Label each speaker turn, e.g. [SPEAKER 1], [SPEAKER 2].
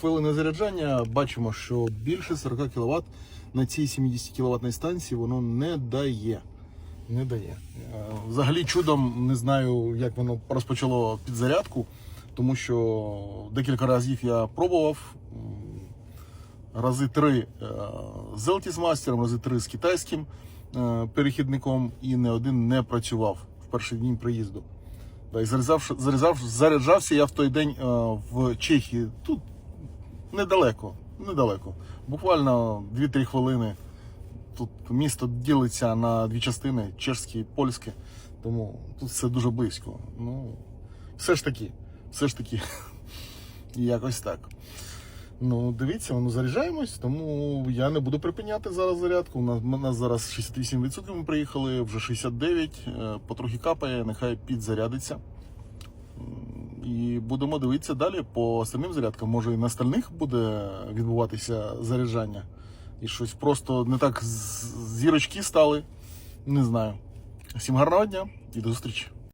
[SPEAKER 1] Хвилини заряджання бачимо, що більше 40 кВт на цій 70 кВт станції воно не дає. Не дає. Е, Взагалі чудом не знаю, як воно розпочало підзарядку, тому що декілька разів я пробував. Рази три е, з Altis Master, рази три з китайським е, перехідником, і не один не працював в перший день приїзду. І заряджав, заряджав, заряджався я в той день в Чехії. Тут недалеко, недалеко. Буквально 2-3 хвилини. Тут місто ділиться на дві частини чешське і польське, тому тут все дуже близько. Ну, все ж таки, все ж таки, якось так. Ну, дивіться, ну заряджаємось, тому я не буду припиняти зараз зарядку. У нас, у нас зараз 68% ми приїхали, вже 69, е, потрохи капає, нехай підзарядиться. І будемо дивитися далі по самим зарядкам. Може і на остальних буде відбуватися заряджання. І щось просто не так зірочки стали. Не знаю. Всім гарного дня і до зустрічі.